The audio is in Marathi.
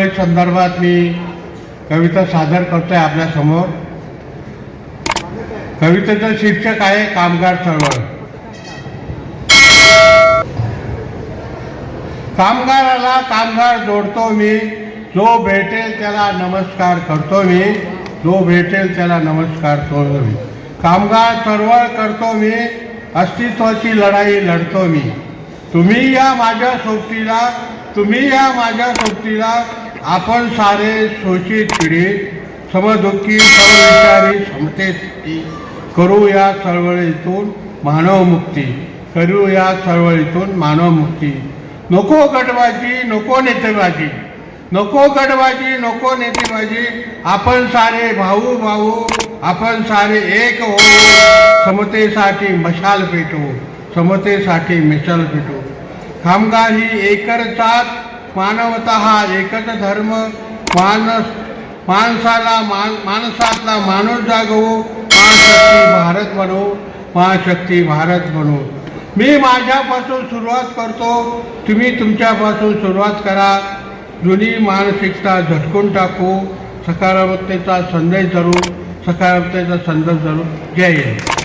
चळवळी संदर्भात मी कविता सादर करतोय आपल्यासमोर कवितेचं शीर्षक आहे कामगार चळवळ. कामगाराला कामगार जोडतो मी जो भेटेल त्याला नमस्कार करतो मी जो भेटेल त्याला नमस्कार करतो मी. कामगार चळवळ करतो मी अस्तित्वाची लढाई लढतो मी. तुम्ही या माझ्या सोबतीला तुम्ही या माझ्या सोबतीला आपण सारे शोषित पीडित समदुःखी समविचारी समतेसाठी करू या चळवळीतून मानवमुक्ती करू या चळवळीतून मानवमुक्ती. नको गटबाजी नको नेतेबाजी. नको गटबाजी नको नेतेबाजी. आपण सारे भाऊ भाऊ आपण सारे एक हो समतेसाठी मशाल पेटू समतेसाठी मिशाल पेटू कामगार ही एकरचाच मानवता हा एकच धर्म मानस माणसाला मान माणसातला माणूस जागवू महाशक्ती भारत बनवू महाशक्ती भारत बनवू मी माझ्यापासून सुरुवात करतो तुम्ही तुमच्यापासून सुरुवात करा. जुनी मानसिकता झटकून टाकू सकारात्मकतेचा संदेश धरू सकारात्मकतेचा संदेश धरू. जय हिंद.